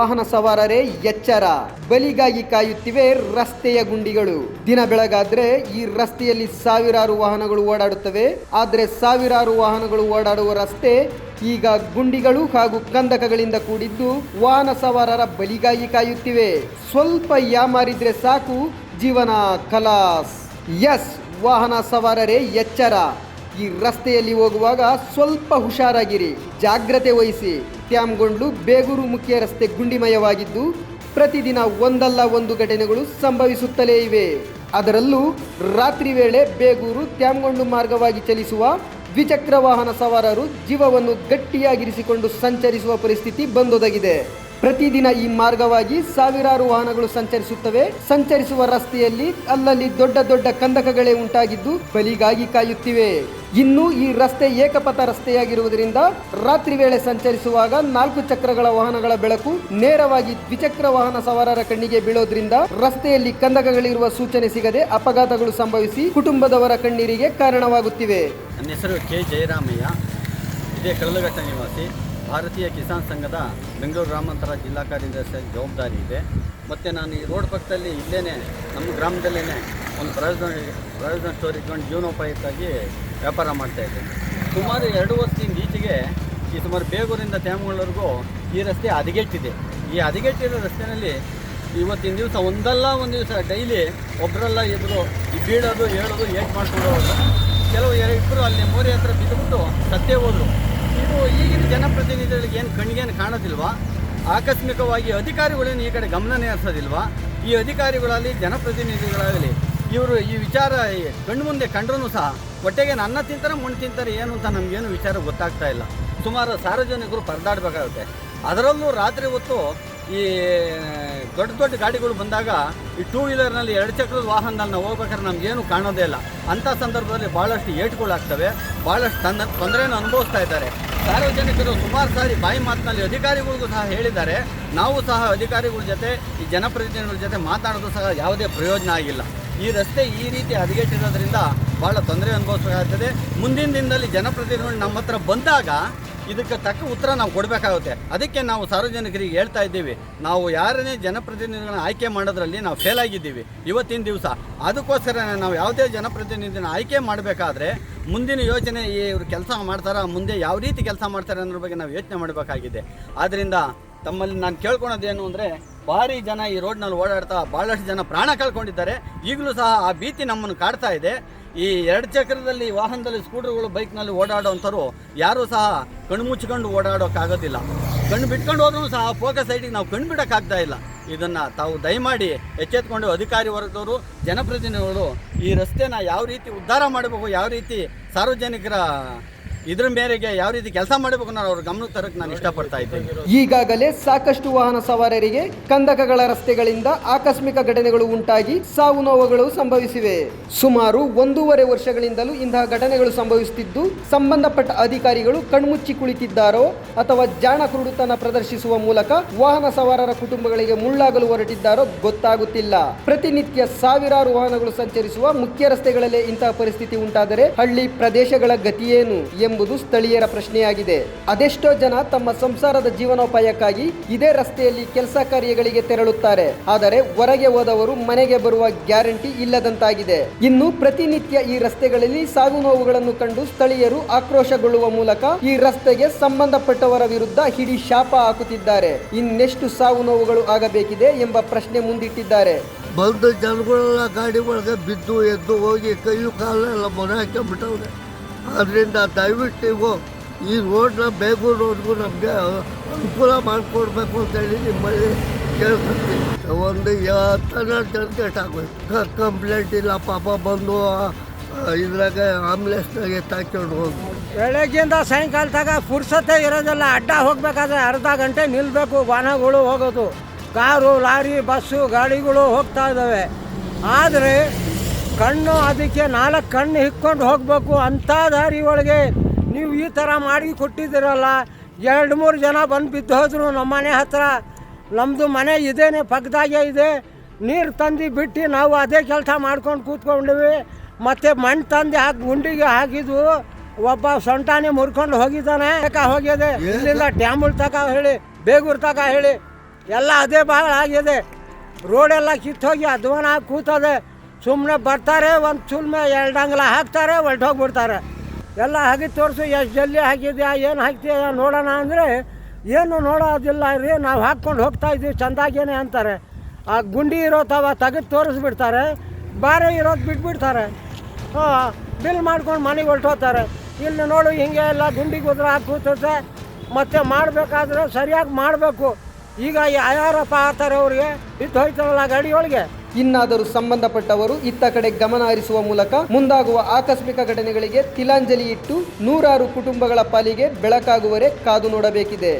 ವಾಹನ ಸವಾರರೇ, ಎಚ್ಚರ. ಬಲಿಗಾಗಿ ಕಾಯುತ್ತಿವೆ ರಸ್ತೆಯ ಗುಂಡಿಗಳು. ದಿನ ಬೆಳಗಾದ್ರೆ ಈ ರಸ್ತೆಯಲ್ಲಿ ಸಾವಿರಾರು ವಾಹನಗಳು ಓಡಾಡುತ್ತವೆ. ಆದರೆ ಸಾವಿರಾರು ವಾಹನಗಳು ಓಡಾಡುವ ರಸ್ತೆ ಈಗ ಗುಂಡಿಗಳು ಹಾಗೂ ಕಂದಕಗಳಿಂದ ಕೂಡಿದ್ದು ವಾಹನ ಸವಾರರ ಬಲಿಗಾಗಿ ಕಾಯುತ್ತಿವೆ. ಸ್ವಲ್ಪ ಯಾಮಾರಿದ್ರೆ ಸಾಕು, ಜೀವನ ಕಲಾಸ್ ಎಸ್, ವಾಹನ ಸವಾರರೇ, ಎಚ್ಚರ. ಈ ರಸ್ತೆಯಲ್ಲಿ ಹೋಗುವಾಗ ಸ್ವಲ್ಪ ಹುಷಾರಾಗಿರಿ. ಜಾಗ್ರತೆ ವಹಿಸಿ. ತ್ಯಾಮ್ಗೊಂಡ್ಲು ಬೇಗೂರು ಮುಖ್ಯ ರಸ್ತೆ ಗುಂಡಿಮಯವಾಗಿದ್ದು, ಪ್ರತಿದಿನ ಒಂದಲ್ಲ ಒಂದು ಘಟನೆಗಳು ಸಂಭವಿಸುತ್ತಲೇ ಇವೆ. ಅದರಲ್ಲೂ ರಾತ್ರಿ ವೇಳೆ ಬೇಗೂರು ತ್ಯಾಮ್ಗೊಂಡು ಮಾರ್ಗವಾಗಿ ಚಲಿಸುವ ದ್ವಿಚಕ್ರ ವಾಹನ ಸವಾರರು ಜೀವವನ್ನು ಗಟ್ಟಿಯಾಗಿರಿಸಿಕೊಂಡು ಸಂಚರಿಸುವ ಪರಿಸ್ಥಿತಿ ಬಂದೊದಗಿದೆ. ಪ್ರತಿದಿನ ಈ ಮಾರ್ಗವಾಗಿ ಸಾವಿರಾರು ವಾಹನಗಳು ಸಂಚರಿಸುತ್ತವೆ. ಸಂಚರಿಸುವ ರಸ್ತೆಯಲ್ಲಿ ಅಲ್ಲಲ್ಲಿ ದೊಡ್ಡ ದೊಡ್ಡ ಕಂದಕಗಳೇ ಉಂಟಾಗಿದ್ದು ಬಲಿಗಾಗಿ ಕಾಯುತ್ತಿವೆ. ಇನ್ನು ಈ ರಸ್ತೆ ಏಕಪಥ ರಸ್ತೆಯಾಗಿರುವುದರಿಂದ ರಾತ್ರಿ ವೇಳೆ ಸಂಚರಿಸುವಾಗ ನಾಲ್ಕು ಚಕ್ರಗಳ ವಾಹನಗಳ ಬೆಳಕು ನೇರವಾಗಿ ದ್ವಿಚಕ್ರ ವಾಹನ ಸವಾರರ ಕಣ್ಣಿಗೆ ಬೀಳೋದ್ರಿಂದ ರಸ್ತೆಯಲ್ಲಿ ಕಂದಕಗಳಿರುವ ಸೂಚನೆ ಸಿಗದೆ ಅಪಘಾತಗಳು ಸಂಭವಿಸಿ ಕುಟುಂಬದವರ ಕಣ್ಣೀರಿಗೆ ಕಾರಣವಾಗುತ್ತಿವೆ. ನನ್ನ ಹೆಸರು ಕೆ. ಜಯರಾಮಯ್ಯ. ಇದೇ ಕಳ್ಳಘಟ್ಟ ನಿವಾಸಿ. ಭಾರತೀಯ ಕಿಸಾನ್ ಸಂಘದ ಬೆಂಗಳೂರು ಗ್ರಾಮಾಂತರ ಜಿಲ್ಲಾ ಕಾರ್ಯದರ್ಶಿ ಜವಾಬ್ದಾರಿ ಇದೆ. ಮತ್ತು ನಾನು ಈ ರೋಡ್ ಪಕ್ಕದಲ್ಲಿ ಇಲ್ಲೇ ನಮ್ಮ ಗ್ರಾಮದಲ್ಲೇ ಒಂದು ಪ್ರಯೋಜನ ಪ್ರಯೋಜನ ಸ್ಟೋರ್ ಇಟ್ಕೊಂಡು ಜೀವನೋಪಾಯಕ್ಕಾಗಿ ವ್ಯಾಪಾರ ಮಾಡ್ತಾಯಿದ್ದೆ ಸುಮಾರು ಎರಡು ವರ್ಷದಿಂದ ಈಚೆಗೆ ಈ ಸುಮಾರು ಬೇಗೂರಿಂದ ತ್ಯಾಮಗಳವರೆಗೂ ಈ ರಸ್ತೆ ಹದಗೆಟ್ಟಿದೆ. ಈ ಹದಗೆಟ್ಟಿರೋ ರಸ್ತೆಯಲ್ಲಿ ಇವತ್ತಿನ ದಿವಸ ಒಂದಲ್ಲ, ಒಂದು ದಿವಸ ಡೈಲಿ ಒಬ್ಬರೆಲ್ಲ ಇದ್ರು ಈ ಬೀಳೋದು ಹೇಳೋದು ಏಟ್ ಮಾಡ್ಕೊಂಡು ಹೋಗೋದು. ಕೆಲವು ಇಬ್ಬರು ಅಲ್ಲಿ ಮೋರಿ ಹತ್ರ ಬಿದ್ದುಬಿಟ್ಟು ಸತ್ತೇ ಹೋದರು. ಇದು ಈಗಿನ ಜನಪ್ರತಿನಿಧಿಗಳಿಗೆ ಏನು ಕಣ್ಗೇನು ಕಾಣೋದಿಲ್ವಾ? ಆಕಸ್ಮಿಕವಾಗಿ ಅಧಿಕಾರಿಗಳೇನು ಈ ಕಡೆ ಗಮನನೇ ಹರಿಸೋದಿಲ್ವಾ ಈ ಅಧಿಕಾರಿಗಳಲ್ಲಿ, ಜನಪ್ರತಿನಿಧಿಗಳಾಗಲಿ, ಇವರು ಈ ವಿಚಾರ ಕಣ್ಣು ಮುಂದೆ ಕಂಡ್ರೂ ಸಹ ಹೊಟ್ಟೆಗೆ ಅನ್ನ ತಿಂತಾರೆ ಮಣ್ಣು ತಿಂತಾರೆ ಏನು ಅಂತ ನಮಗೇನು ವಿಚಾರ ಗೊತ್ತಾಗ್ತಾ ಇಲ್ಲ. ಸುಮಾರು ಸಾರ್ವಜನಿಕರು ಪರದಾಡಬೇಕಾಗುತ್ತೆ. ಅದರಲ್ಲೂ ರಾತ್ರಿ ಹೊತ್ತು ಈ ದೊಡ್ಡ ದೊಡ್ಡ ಗಾಡಿಗಳು ಬಂದಾಗ ಈ ಟೂ ವೀಲರ್ನಲ್ಲಿ ಎರಡು ಚಕ್ರದ ವಾಹನದಲ್ಲಿ ನಾವು ಹೋಗ್ಬೇಕಾದ್ರೆ ನಮಗೇನು ಕಾಣೋದೇ ಇಲ್ಲ. ಅಂಥ ಸಂದರ್ಭದಲ್ಲಿ ಭಾಳಷ್ಟು ಏಟುಗಳಾಗ್ತವೆ. ಭಾಳಷ್ಟು ತೊಂದರೆಯನ್ನು ಅನುಭವಿಸ್ತಾ ಇದ್ದಾರೆ. ಸಾರ್ವಜನಿಕರು ಸುಮಾರು ಸಾರಿ ಬಾಯಿ ಮಾತಿನಲ್ಲಿ ಅಧಿಕಾರಿಗಳಿಗೂ ಸಹ ಹೇಳಿದ್ದಾರೆ. ನಾವು ಸಹ ಅಧಿಕಾರಿಗಳ ಜೊತೆ, ಈ ಜನಪ್ರತಿನಿಧಿಗಳ ಜೊತೆ ಮಾತಾಡೋದು ಸಹ ಯಾವುದೇ ಪ್ರಯೋಜನ ಆಗಿಲ್ಲ. ಈ ರಸ್ತೆ ಈ ರೀತಿ ಹದಗೆಟ್ಟಿರೋದ್ರಿಂದ ಭಾಳ ತೊಂದರೆ ಅನುಭವಿಸಬೇಕಾಗ್ತದೆ. ಮುಂದಿನ ದಿನದಲ್ಲಿ ಜನಪ್ರತಿನಿಧಿಗಳು ನಮ್ಮ ಹತ್ರ ಬಂದಾಗ ಇದಕ್ಕೆ ತಕ್ಕ ಉತ್ತರ ನಾವು ಕೊಡಬೇಕಾಗುತ್ತೆ. ಅದಕ್ಕೆ ನಾವು ಸಾರ್ವಜನಿಕರಿಗೆ ಹೇಳ್ತಾ ಇದ್ದೀವಿ. ನಾವು ಯಾರನ್ನೇ ಜನಪ್ರತಿನಿಧಿಗಳನ್ನ ಆಯ್ಕೆ ಮಾಡೋದ್ರಲ್ಲಿ ನಾವು ಫೇಲ್ ಆಗಿದ್ದೀವಿ. ಇವತ್ತಿನ ದಿವಸ. ಅದಕ್ಕೋಸ್ಕರ ನಾವು ಯಾವುದೇ ಜನಪ್ರತಿನಿಧಿನ ಆಯ್ಕೆ ಮಾಡಬೇಕಾದ್ರೆ ಮುಂದಿನ ಯೋಚನೆ ಇವರು ಕೆಲಸ ಮಾಡ್ತಾರಾ, ಮುಂದೆ ಯಾವ ರೀತಿ ಕೆಲಸ ಮಾಡ್ತಾರೆ ಅನ್ನೋದ್ರ ಬಗ್ಗೆ ನಾವು ಯೋಚನೆ ಮಾಡಬೇಕಾಗಿದೆ. ಆದ್ದರಿಂದ ತಮ್ಮಲ್ಲಿ ನಾನು ಕೇಳ್ಕೊಳೋದೇನು ಅಂದರೆ ಭಾರಿ ಜನ ಈ ರೋಡ್ನಲ್ಲಿ ಓಡಾಡ್ತಾ ಭಾಳಷ್ಟು ಜನ ಪ್ರಾಣ ಕಳ್ಕೊಂಡಿದ್ದಾರೆ. ಈಗಲೂ ಸಹ ಆ ಭೀತಿ ನಮ್ಮನ್ನು ಕಾಡ್ತಾ ಇದೆ. ಈ ಎರಡು ಚಕ್ರದಲ್ಲಿ ವಾಹನದಲ್ಲಿ ಸ್ಕೂಟರ್ಗಳು, ಬೈಕ್ನಲ್ಲಿ ಓಡಾಡೋವಂಥವ್ರು ಯಾರೂ ಸಹ ಕಣ್ಣು ಮುಚ್ಕೊಂಡು ಓಡಾಡೋಕ್ಕಾಗೋದಿಲ್ಲ. ಕಣ್ಣು ಬಿಟ್ಕೊಂಡು ಹೋದ್ರೂ ಸಹ ಫೋಕಸ್ ಸೈಡಿಗೆ ನಾವು ಕಣ್ಣು ಬಿಡೋಕ್ಕಾಗ್ತಾ ಇಲ್ಲ. ಇದನ್ನು ತಾವು ದಯಮಾಡಿ ಎಚ್ಚೆತ್ಕೊಂಡು ಅಧಿಕಾರಿ ವರ್ಗದವರು, ಜನಪ್ರತಿನಿಧಿಗಳು ಈ ರಸ್ತೆನ ಯಾವ ರೀತಿ ಉದ್ಧಾರ ಮಾಡಬೇಕು, ಯಾವ ರೀತಿ ಸಾರ್ವಜನಿಕರ ಇದ್ರ ಮೇರೆಗೆ ಯಾವ ರೀತಿ ಕೆಲಸ ಮಾಡಬೇಕು ನಾನು ಅವ್ರ ಗಮನಕ್ಕೆ ತರಕ್ಕೆ ನಾನು ಇಷ್ಟಪಡ್ತಾ ಇದ್ದೇನೆ. ಈಗಾಗಲೇ ಸಾಕಷ್ಟು ವಾಹನ ಸವಾರರಿಗೆ ಕಂದಕಗಳ ರಸ್ತೆಗಳಿಂದ ಆಕಸ್ಮಿಕ ಘಟನೆಗಳು ಉಂಟಾಗಿ ಸಾವು ನೋವುಗಳು ಸಂಭವಿಸಿವೆ. ಸುಮಾರು ಒಂದೂವರೆ ವರ್ಷಗಳಿಂದಲೂ ಇಂತಹ ಘಟನೆಗಳು ಸಂಭವಿಸುತ್ತಿದ್ದು ಸಂಬಂಧಪಟ್ಟ ಅಧಿಕಾರಿಗಳು ಕಣ್ಮುಚ್ಚಿ ಕುಳಿತಿದ್ದಾರೋ ಅಥವಾ ಜಾಣ ಕುರುಡುತನ ಪ್ರದರ್ಶಿಸುವ ಮೂಲಕ ವಾಹನ ಸವಾರರ ಕುಟುಂಬಗಳಿಗೆ ಮುಳ್ಳಾಗಲು ಹೊರಟಿದ್ದಾರೋ ಗೊತ್ತಾಗುತ್ತಿಲ್ಲ. ಪ್ರತಿನಿತ್ಯ ಸಾವಿರಾರು ವಾಹನಗಳು ಸಂಚರಿಸುವ ಮುಖ್ಯ ರಸ್ತೆಗಳಲ್ಲೇ ಇಂತಹ ಪರಿಸ್ಥಿತಿ ಉಂಟಾದರೆ ಹಳ್ಳಿ ಪ್ರದೇಶಗಳ ಗತಿಯೇನು ಎಂಬುದು ಸ್ಥಳೀಯರ ಪ್ರಶ್ನೆಯಾಗಿದೆ. ಅದೆಷ್ಟೋ ಜನ ತಮ್ಮ ಸಂಸಾರದ ಜೀವನೋಪಾಯಕ್ಕಾಗಿ ಇದೇ ರಸ್ತೆಯಲ್ಲಿ ಕೆಲಸ ಕಾರ್ಯಗಳಿಗೆ ತೆರಳುತ್ತಾರೆ. ಆದರೆ ಹೊರಗೆ ಹೋದವರು ಮನೆಗೆ ಬರುವ ಗ್ಯಾರಂಟಿ ಇಲ್ಲದಂತಾಗಿದೆ. ಇನ್ನು ಪ್ರತಿನಿತ್ಯ ಈ ರಸ್ತೆಗಳಲ್ಲಿ ಸಾವು ನೋವುಗಳನ್ನು ಕಂಡು ಸ್ಥಳೀಯರು ಆಕ್ರೋಶಗೊಳ್ಳುವ ಮೂಲಕ ಈ ರಸ್ತೆಗೆ ಸಂಬಂಧಪಟ್ಟವರ ವಿರುದ್ಧ ಹಿಡಿ ಶಾಪ ಹಾಕುತ್ತಿದ್ದಾರೆ. ಇನ್ನೆಷ್ಟು ಸಾವು ನೋವುಗಳು ಆಗಬೇಕಿದೆ ಎಂಬ ಪ್ರಶ್ನೆ ಮುಂದಿಟ್ಟಿದ್ದಾರೆ. ಬಂದ ಜನಗಳೆಲ್ಲ ಗಾಡಿ ಒಳಗೆ ಬಿದ್ದು ಎದ್ದು ಹೋಗಿ ಕೈಯು ಕಾಲೆಲ್ಲ ಮೊರೆ ಹಾಕೊಂಡ್ಬಿಟ್ಟವ್ರೆ ಅದರಿಂದ ದಯವಿಟ್ಟು ನೀವು ಈ ರೋಡ್ನ ಬೇಗೂರು ರೋಡ್ಗೂ ನಮಗೆ ಅನುಕೂಲ ಮಾಡಿಕೊಡ್ಬೇಕು ಅಂತೇಳಿ ನಿಮ್ಮಲ್ಲಿ ಕೇಳ್ಕೊತೀನಿ ಒಂದು ಹತ್ತನ್ನೆರಡು ಜನಕೇಟ್ ಆಗೋಯ್ತು. ಕಂಪ್ಲೇಂಟ್ ಇಲ್ಲ, ಪಾಪ ಬಂದು ಇದ್ರಾಗ ಆಂಬುಲೆನ್ಸ್ನಾಗೆ ಎತ್ತಾಕೊಂಡು ಹೋಗಿ ಬೆಳಗ್ಗೆಯಿಂದ ಸಾಯಂಕಾಲ ತಗ ಇರೋದಿಲ್ಲ. ಅಡ್ಡ ಹೋಗ್ಬೇಕಾದ್ರೆ ಅರ್ಧ ಗಂಟೆ ನಿಲ್ಲಬೇಕು ವಾಹನಗಳು ಹೋಗೋದು. ಕಾರು, ಲಾರಿ, ಬಸ್ಸು, ಗಾಡಿಗಳು ಹೋಗ್ತಾ ಇದ್ದಾವೆ. ಆದರೆ ಕಣ್ಣು ಅದಕ್ಕೆ ನಾಲ್ಕು ಕಣ್ಣು ಹಿಕ್ಕೊಂಡು ಹೋಗಬೇಕು ಅಂಥ ದಾರಿ ಒಳಗೆ ನೀವು ಈ ಥರ ಮಾಡಿ ಕೊಟ್ಟಿದ್ದೀರಲ್ಲ. ಎರಡು ಮೂರು ಜನ ಬಂದು ಬಿದ್ದು ಹೋದರು ನಮ್ಮ ಮನೆ ಹತ್ರ. ನಮ್ಮದು ಮನೆ ಇದೇನೆ ಪಕ್ಕದಾಗೆ ಇದೆ. ನೀರು ತಂದು ಬಿಟ್ಟು ನಾವು ಅದೇ ಕೆಲಸ ಮಾಡ್ಕೊಂಡು ಕೂತ್ಕೊಂಡಿವಿ. ಮತ್ತು ಮಣ್ಣು ತಂದು ಹಾಕಿ ಗುಂಡಿಗೆ ಹಾಕಿದ್ವು ಒಬ್ಬ ಸೊಂಟಾನೆ ಮುರ್ಕೊಂಡು ಹೋಗಿದ್ದಾನೆ. ತಕ ಹೋಗಿದೆ. ಇಲ್ಲಿಂದ ಡ್ಯಾಮುಲ್ ತಕ ಹೇಳಿ ಬೇಗೂರ್ ತಕ ಹೇಳಿ. ಎಲ್ಲ ಅದೇ ಭಾಳ ಆಗಿದೆ. ರೋಡೆಲ್ಲ ಕಿತ್ತೋಗಿ ಅಧ್ವಾನ ಹಾಕಿ ಕೂತದೆ. ಸುಮ್ಮನೆ ಬರ್ತಾರೆ, ಒಂದು ಸುಮ್ಮನೆ ಎರಡು ಅಂಗಲ ಹಾಕ್ತಾರೆ ಹೊರ್ಟೋಗ್ಬಿಡ್ತಾರೆ ಎಲ್ಲ ಹಾಗೆ ತೋರಿಸು, ಎಷ್ಟು ಜಲ್ದಿ ಹಾಕಿದ್ಯಾ, ಏನು ಹಾಕ್ತೀಯ ನೋಡೋಣ ಅಂದರೆ, ಏನು ನೋಡೋದಿಲ್ಲ ರೀ, ನಾವು ಹಾಕ್ಕೊಂಡು ಹೋಗ್ತಾ ಇದ್ದೀವಿ, ಚಂದಾಗೇನೆ ಅಂತಾರೆ. ಆ ಗುಂಡಿ ಇರೋ ತವ ತೆಗೆದು ತೋರಿಸ್ಬಿಡ್ತಾರೆ, ಬಾರೆ ಇರೋದು ಬಿಟ್ಬಿಡ್ತಾರೆ. ಹಾಂ ಬಿಲ್ ಮಾಡ್ಕೊಂಡು ಮನೆಗೆ ಹೊರ್ಟೋಗ್ತಾರೆ ಇಲ್ಲಿ ನೋಡು, ಹಿಂಗೆ ಎಲ್ಲ ಗುಂಡಿ ಗುದ್ರ ಹಾಕುತ್ತೆ ಕೂತೈತೆ ಮತ್ತೆ ಮಾಡಬೇಕಾದ್ರೆ ಸರಿಯಾಗಿ ಮಾಡಬೇಕು. ಈಗ ಯಾರಪ್ಪ ಆಡ್ತಾರೆ ಅವ್ರಿಗೆ ಇದ್ದು ಹೋಯ್ತಾರಲ್ಲ ಗಾಡಿಯೊಳಗೆ ಇನ್ನಾದರೂ ಸಂಬಂಧಪಟ್ಟವರು ಇತ್ತ ಕಡೆ ಗಮನ ಹರಿಸುವ ಮೂಲಕ ಮುಂದಾಗುವ ಆಕಸ್ಮಿಕ ಘಟನೆಗಳಿಗೆ ತಿಲಾಂಜಲಿ ಇಟ್ಟು ನೂರಾರು ಕುಟುಂಬಗಳ ಪಾಲಿಗೆ ಬೆಳಕಾಗುವರೆ ಕಾದು ನೋಡಬೇಕಿದೆ.